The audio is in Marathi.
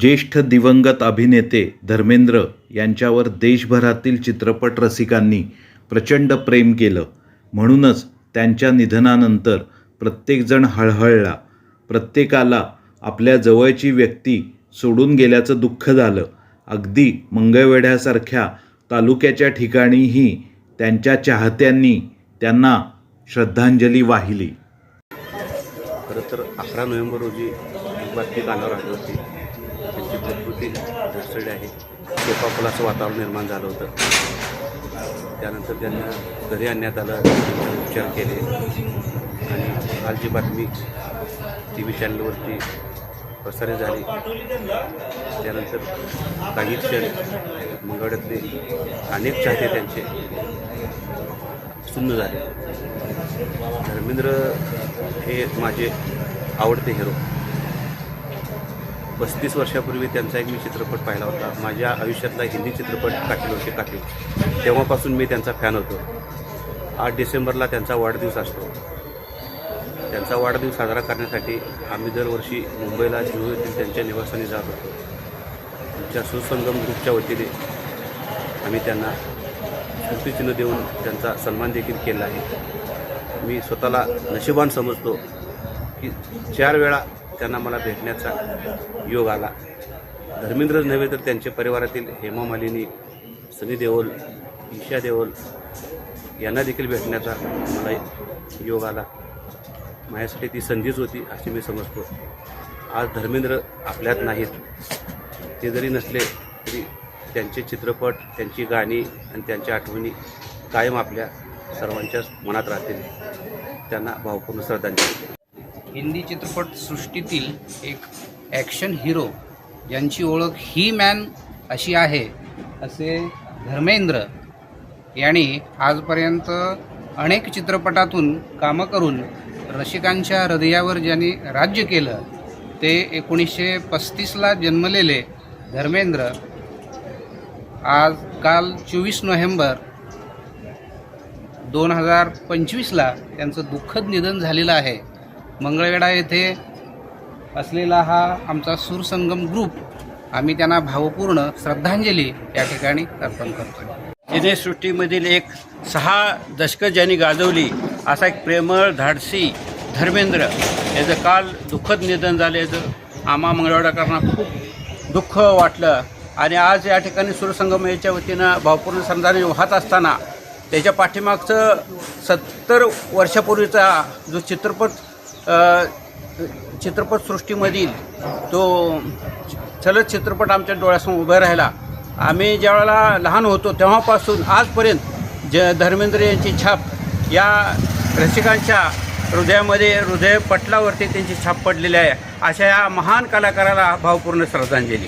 ज्येष्ठ दिवंगत अभिनेते धर्मेंद्र यांच्यावर देशभरातील चित्रपट रसिकांनी प्रचंड प्रेम केलं. म्हणूनच त्यांच्या निधनानंतर प्रत्येकजण हळहळला. प्रत्येकाला आपल्या जवळची व्यक्ती सोडून गेल्याचं दुःख झालं. अगदी मंगळवेढ्यासारख्या तालुक्याच्या ठिकाणीही त्यांच्या चाहत्यांनी त्यांना श्रद्धांजली वाहिली. खरं तर अकरा नोव्हेंबर रोजी बातमी कानावर आली होती. घरगुती प्रकृती आहे. शेपाफुलाचं वातावरण निर्माण झालं होतं. त्यानंतर त्यांना घरी आणण्यात आलं उपचार केले. आणि कालची बातमी टी व्ही चॅनलवरती प्रसारित झाली. त्यानंतर काही क्षण मंगळ्यातले अनेक चाहते त्यांचे सुन्न झाले. धर्मेंद्र हे माझे आवडते हिरो पस्तीस वर्षापूर्वी त्यांचा एक मी चित्रपट पाहिला होता. माझ्या आयुष्यातला हिंदी चित्रपट काठीलोशे काठी तेव्हापासून मी त्यांचा फॅन होतो. आठ डिसेंबरला त्यांचा वाढदिवस असतो. त्यांचा वाढदिवस साजरा करण्यासाठी आम्ही दरवर्षी मुंबईला जुहू येथील त्यांच्या निवासाने जात होतो. आमच्या सुसंगम ग्रुपच्या वतीने आम्ही त्यांना स्मृतिचिन्ह देऊन त्यांचा सन्मान देखील केला आहे. मी स्वतःला नशिबान समजतो की चार वेळा त्यांना मला भेटण्याचा योग आला. धर्मेंद्रच नव्हे तर त्यांच्या परिवारातील हेमा मालिनी सनी देओल ईशा देओल यांना देखील भेटण्याचा मला योग आला. माझ्यासाठी ती संधीच होती अशी मी समजतो. आज धर्मेंद्र आपल्यात नाहीत. ते जरी नसले तरी त्यांचे चित्रपट त्यांची गाणी आणि त्यांच्या आठवणी कायम आपल्या सर्वांच्याच मनात राहतील. त्यांना भावपूर्ण श्रद्धांजली. हिंदी चित्रपटसृष्टीतील एक ॲक्शन हिरो ज्यांची ओळख ही मॅन अशी आहे असे धर्मेंद्र यांनी आजपर्यंत अनेक चित्रपटातून कामं करून रसिकांच्या हृदयावर ज्यांनी राज्य केलं ते एकोणीसशे पस्तीसला जन्मलेले धर्मेंद्र. आज काल चोवीस नोव्हेंबर दोन हजार पंचवीसला त्यांचं दुःखद निधन झालेलं आहे. मंगळवेढा येथे असलेला हा आमचा सूरसंगम ग्रुप आम्ही त्यांना भावपूर्ण श्रद्धांजली या ठिकाणी अर्पण करतो सिनेसृष्टीमधील एक सहा दशकं ज्यांनी गाजवली असा एक प्रेमळ धाडसी धर्मेंद्र. याचं काल दुःखद निधन झालं याचं आम्हा मंगळवाडाकरांना खूप दुःख वाटलं. आणि आज या ठिकाणी सुरसंगम याच्या वतीनं भावपूर्ण श्रद्धांजली वाहत असताना त्याच्या पाठीमागचं सत्तर वर्षापूर्वीचा जो चित्रपट चित्रपटसृष्टीमधील तो चलत चित्रपट आमच्या डोळ्यासमोर उभा राहिला. आम्ही ज्यावेळेला लहान होतो तेव्हापासून आजपर्यंत ज धर्मेंद्र यांची छाप या रसिकांच्या हृदयामध्ये हृदय पटलावरती त्यांची छाप पडलेली आहे. अशा या महान कलाकाराला भावपूर्ण श्रद्धांजली.